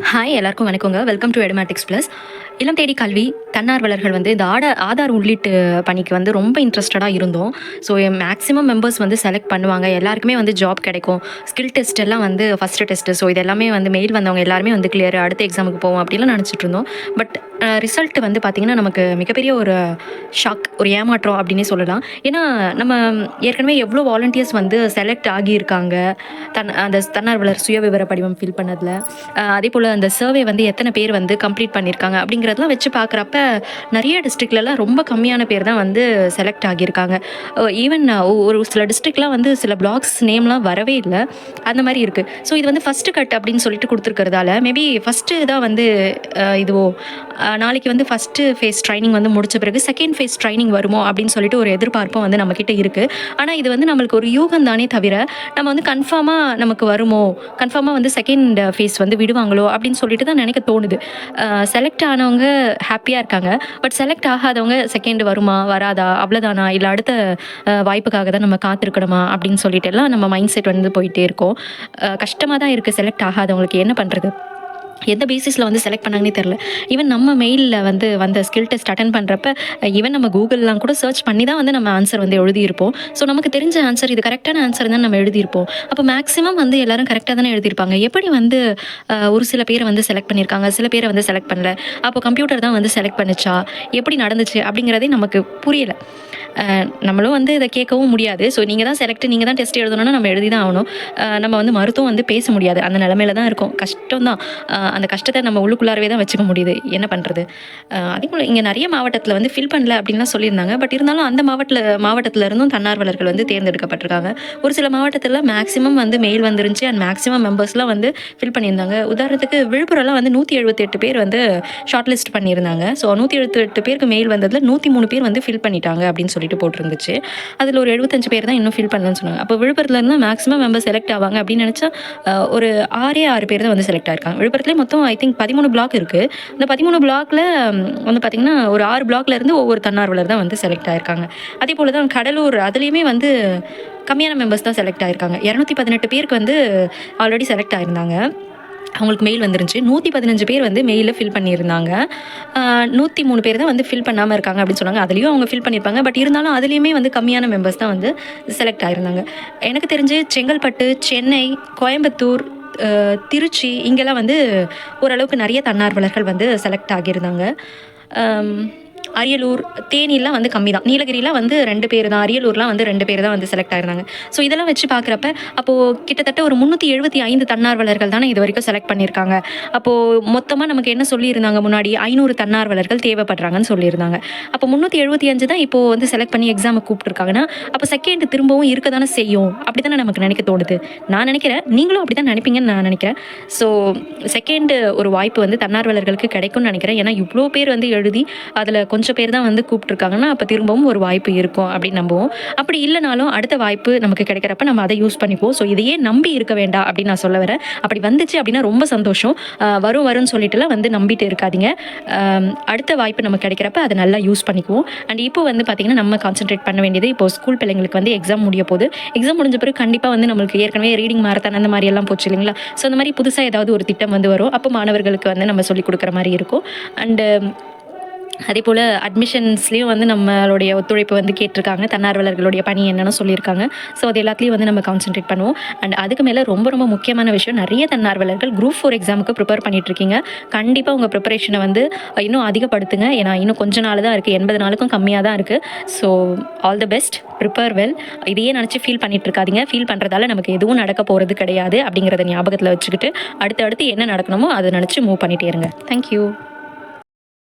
Hi எல்லாருக்கும் வணக்கங்க. Welcome to Edumatics plus இளம் தேடி கல்வி தன்னார்வலர்கள் வந்து இந்த ஆட ஆதார் உள்ளீட்டு பணிக்கு வந்து ரொம்ப இன்ட்ரெஸ்டடாக இருந்தோம். ஸோ மேக்ஸிமம் மெம்பர்ஸ் வந்து செலக்ட் பண்ணுவாங்க. எல்லாருக்குமே வந்து ஜாப் கிடைக்கும். ஸ்கில் டெஸ்ட் எல்லாம் வந்து ஃபஸ்ட்டு டெஸ்ட்டு ஸோ இது எல்லாமே வந்து மெயில் வந்தவங்க எல்லாருமே வந்து கிளியர் அடுத்த எக்ஸாமுக்கு போவோம் அப்படிலாம் நினச்சிட்டு இருந்தோம். பட் ரிசல்ட் வந்து பார்த்திங்கன்னா நமக்கு மிகப்பெரிய ஒரு ஷாக் ஒரு ஏமாற்றம் அப்படின்னே சொல்லலாம். ஏன்னா நம்ம ஏற்கனவே எவ்வளோ வாலண்டியர்ஸ் வந்து செலக்ட் ஆகியிருக்காங்க. தன் அந்த தன்னார்வலர் சுய விவர படிவம் ஃபில் பண்ணதில். அதே போல் அந்த சர்வே வந்து எத்தனை பேர் வந்து கம்ப்ளீட் பண்ணியிருக்காங்க அப்படிங்கிற அப்படிங்கிறதெல்லாம் வச்சு பார்க்குறப்ப நிறைய டிஸ்ட்ரிக்ட்லலாம் ரொம்ப கம்மியான பேர் தான் வந்து செலக்ட் ஆகியிருக்காங்க. ஈவன் ஒரு சில டிஸ்ட்ரிக்ட்லாம் வந்து சில பிளாக்ஸ் நேம்லாம் வரவே இல்லை. அந்த மாதிரி இருக்குது ஸோ இது வந்து ஃபஸ்ட்டு கட் அப்படின்னு சொல்லிட்டு கொடுத்துருக்கறதால மேபி ஃபஸ்ட்டு தான் வந்து இதுவோ நாளைக்கு வந்து ஃபஸ்ட்டு ஃபேஸ் ட்ரைனிங் வந்து முடிச்ச பிறகு செகண்ட் ஃபேஸ் ட்ரைனிங் வருமோ அப்படின்னு சொல்லிட்டு ஒரு எதிர்பார்ப்பும் வந்து நம்மக்கிட்ட இருக்குது ஆனால் இது வந்து நம்மளுக்கு ஒரு யூகம் தானே தவிர நம்ம வந்து கன்ஃபார்மாக நமக்கு வருமோ கன்ஃபார்மாக வந்து செகண்ட் ஃபேஸ் வந்து விடுவாங்களோ அப்படின்னு சொல்லிட்டு தான் நினைக்க தோணுது. செலக்ட் ஆனவங்க ஹாப்பியாக இருக்காங்க. பட் செலக்ட் ஆகாதவங்க செகண்ட் வருமா வராதா அவ்வளோதானா இல்லை அடுத்த வாய்ப்புக்காக தான் நம்ம காத்திருக்கணுமா? அப்படின்னு சொல்லிட்டு எல்லாம் நம்ம மைண்ட் செட் வந்து போயிட்டே இருக்கோம். கஷ்டமாக தான் இருக்குது செலக்ட் ஆகாதவங்களுக்கு என்ன பண்ணுறது எந்த பேசிஸில் வந்து செலக்ட் பண்ணாங்கன்னே தெரில ஈவன் நம்ம மெயிலில் வந்து வந்த ஸ்கில் டெஸ்ட் அட்டன் பண்ணுறப்ப ஈவன் நம்ம கூகுள்லாம் கூட சர்ச் பண்ணி தான் வந்து நம்ம ஆன்சர் வந்து எழுதியிருப்போம். ஸோ நமக்கு தெரிஞ்ச ஆன்சர் இது கரெக்டான ஆன்சர் தான் நம்ம எழுதியிருப்போம். அப்போ மேக்ஸிமம் வந்து எல்லாரும் கரெக்டாக தானே எழுதியிருப்பாங்க. எப்படி வந்து ஒரு சில பேரை வந்து செலக்ட் பண்ணியிருக்காங்க சில பேரை வந்து செலக்ட் பண்ணல. அப்போ கம்ப்யூட்டர் தான் வந்து செலக்ட் பண்ணுச்சா? எப்படி நடந்துச்சு? அப்படிங்கிறதே நமக்கு புரியலை. நம்மளும் வந்து இதை கேட்கவும் முடியாது. ஸோ நீங்கள் தான் செலக்ட் நீங்கள் தான் டெஸ்ட் எழுதணும்னா நம்ம எழுதி தான் ஆகணும். நம்ம வந்து மருத்துவம் வந்து பேச முடியாது. அந்த நிலமையில தான் இருக்கும். கஷ்டம் தான் அந்த கஷ்டத்தை நம்ம உள்ளுக்குள்ளாரவே தான் வச்சுக்க முடியுது. என்ன பண்ணுறது அதே போல் இங்கே நிறைய மாவட்டத்தில் வந்து ஃபில் பண்ணல அப்படின்லாம் சொல்லியிருந்தாங்க. பட் இருந்தாலும் அந்த மாவட்டத்தில் மாவட்டத்தில் இருந்தும் தன்னார்வலர்கள் வந்து தேர்ந்தெடுக்கப்பட்டிருக்காங்க. ஒரு சில மாவட்டத்தில் மேக்ஸிமம் வந்து மெயில் வந்துருந்துச்சு. அண்ட் மேக்ஸிமம் மெம்பர்ஸ்லாம் வந்து ஃபில் பண்ணியிருந்தாங்க. உதாரணத்துக்கு விழுப்புரம்லாம் வந்து நூற்றி எழுபத்தெட்டு பேர் வந்து ஷார்ட் லிஸ்ட் பண்ணியிருந்தாங்க ஸோ நூற்றி எழுபத்தெட்டு பேருக்கு மெயில் வந்ததில் நூற்றி மூணு பேர் வந்து ஃபில் பண்ணிட்டாங்க அப்படின்னு சொல்லிட்டு போட்டிருந்துச்சு. அதில் ஒரு எழுபத்தஞ்சு பேர் தான் இன்னும் ஃபில் பண்ணலன்னு சொன்னாங்க. அப்போ விழுப்புரத்துலேருந்து மேக்ஸிமம் மெம்பர் செலக்ட் ஆவாங்க அப்படின்னு நினச்சா ஒரு ஆறே ஆறு பேர் தான் வந்து செலக்ட் ஆயிருக்காங்க. விழுப்புரத்துலேயே மொத்தம் ஐ திங்க் பதிமூணு பிளாக் இருக்குது இந்த பதிமூணு பிளாக்கில் வந்து பார்த்திங்கன்னா ஒரு ஆறு பிளாக்லேருந்து ஒவ்வொரு தன்னார்வலர் தான் வந்து செலக்ட் ஆயிருக்காங்க. அதே போல் தான் கடலூர் அதுலேயுமே வந்து கம்மியான மெம்பர்ஸ் தான் செலக்ட் ஆயிருக்காங்க. இரநூத்தி பதினெட்டு பேருக்கு வந்து ஆல்ரெடி செலக்ட் ஆயிருந்தாங்க. அவங்களுக்கு மெயில் வந்துருந்துச்சு நூற்றி பதினஞ்சு பேர் வந்து மெயிலில் ஃபில் பண்ணியிருந்தாங்க. நூற்றி மூணு பேர் தான் வந்து ஃபில் பண்ணாமல் இருக்காங்க அப்படின்னு சொன்னாங்க. அதுலேயும் அவங்க ஃபில் பண்ணியிருப்பாங்க. பட் இருந்தாலும் அதுலேயுமே வந்து கம்மியான மெம்பர்ஸ் தான் வந்து செலக்ட் ஆயிருந்தாங்க. எனக்கு தெரிஞ்சு செங்கல்பட்டு சென்னை கோயம்புத்தூர் திருச்சி இங்கெல்லாம் வந்து ஓரளவுக்கு நிறைய தன்னார்வலர்கள் வந்து செலக்ட் ஆகியிருந்தாங்க. அரியலூர் தேனிலாம் வந்து கம்மி தான் நீலகிரிலாம் வந்து ரெண்டு பேர் தான் அரியலூர்லாம் வந்து ரெண்டு பேர் தான் வந்து செலக்ட் ஆயிருந்தாங்க. ஸோ இதெல்லாம் வச்சு பார்க்குறப்ப அப்போது கிட்டத்தட்ட ஒரு முந்நூற்றி எழுபத்தி ஐந்து தன்னார்வலர்கள் தானே இது வரைக்கும் செலக்ட் பண்ணியிருக்காங்க. அப்போது மொத்தமாக நமக்கு என்ன சொல்லியிருந்தாங்க முன்னாடி? ஐநூறு தன்னார்வலர்கள் தேவைப்படுறாங்கன்னு சொல்லியிருந்தாங்க. அப்போ முந்நூற்றி எழுபத்தி அஞ்சு தான் இப்போது வந்து செலக்ட் பண்ணி எக்ஸாமுக்கு கூப்பிட்டுருக்காங்கன்னா அப்போ செகண்ட் திரும்பவும் இருக்க தானே செய்யும். அப்படி தானே நமக்கு நினைக்க தோணுது? நான் நினைக்கிறேன். நீங்களும் அப்படி தான் நினைப்பீங்கன்னு நான் நினைக்கிறேன். ஸோ செகண்டு ஒரு வாய்ப்பு வந்து தன்னார்வலர்களுக்கு கிடைக்கும்னு நினைக்கிறேன். ஏன்னா இவ்வளோ பேர் வந்து எழுதி அதில் கொஞ்சம் கொஞ்சம் பேர் தான் வந்து கூப்பிட்டுருக்காங்கன்னா அப்போ திரும்பவும் ஒரு வாய்ப்பு இருக்கும் அப்படின்னு நம்புவோம். அப்படி இல்லைனாலும் அடுத்த வாய்ப்பு நமக்கு கிடைக்கிறப்ப நம்ம அதை யூஸ் பண்ணிப்போம் ஸோ இதையே நம்பி இருக்க வேண்டாம் அப்படின்னு நான் சொல்ல வரேன். அப்படி வந்துச்சு அப்படின்னா ரொம்ப சந்தோஷம். வரும் வரும்னு சொல்லிட்டுலாம் வந்து நம்பிட்டு இருக்காதீங்க. அடுத்த வாய்ப்பு நமக்கு கிடைக்கிறப்ப அதை நல்லா யூஸ் பண்ணிக்குவோம். அண்ட் இப்போ வந்து பார்த்திங்கன்னா நம்ம கான்சென்ட்ரேட் பண்ண வேண்டியது இப்போ ஸ்கூல் பிள்ளைங்களுக்கு வந்து எக்ஸாம் முடிய போது எக்ஸாம் முடிஞ்ச பிறகு கண்டிப்பாக வந்து நம்மளுக்கு ஏற்கனவே ரீடிங் மாரத்தான் அந்த மாதிரி எல்லாம் போச்சு இல்லைங்களா? ஸோ அந்த மாதிரி புதுசாக ஏதாவது ஒரு திட்டம் வந்து வரும். அப்போ மாணவர்களுக்கு வந்து நம்ம சொல்லிக் கொடுக்குற மாதிரி இருக்கும். அண்டு அதே போல் அட்மிஷன்ஸ்லேயும் வந்து நம்மளுடைய ஒத்துழைப்பு வந்து கேட்டிருக்காங்க. தன்னார்வலர்களுடைய பணி என்னென்னு சொல்லியிருக்காங்க. ஸோ அது எல்லாத்துலேயும் வந்து நம்ம கான்சென்ட்ரேட் பண்ணுவோம். அண்ட் அதுக்கு மேலே ரொம்ப ரொம்ப முக்கியமான விஷயம் நிறைய தன்னார்வலர்கள் குரூப் ஃபோர் எக்ஸாமுக்கு ப்ரிப்பேர் பண்ணிட்டு இருக்கீங்க கண்டிப்பாக உங்கள் ப்ரிப்பரேஷனை வந்து இன்னும் அதிகப்படுத்துங்க. ஏன்னா இன்னும் கொஞ்ச நாள் தான் இருக்குது எண்பது நாளுக்கும் கம்மியாக தான் இருக்குது so all the best prepare well இதையே நினச்சி ஃபீல் பண்ணிட்டு இருக்காதீங்க ஃபீல் பண்ணுறதால நமக்கு எதுவும் நடக்க போகிறது கிடையாது அப்படிங்கிறத ஞாபகத்தில் வச்சுக்கிட்டு அடுத்து அடுத்து என்ன நடக்கணுமோ அதை நினச்சி மூவ் பண்ணிட்டே இருங்க. தேங்க்யூ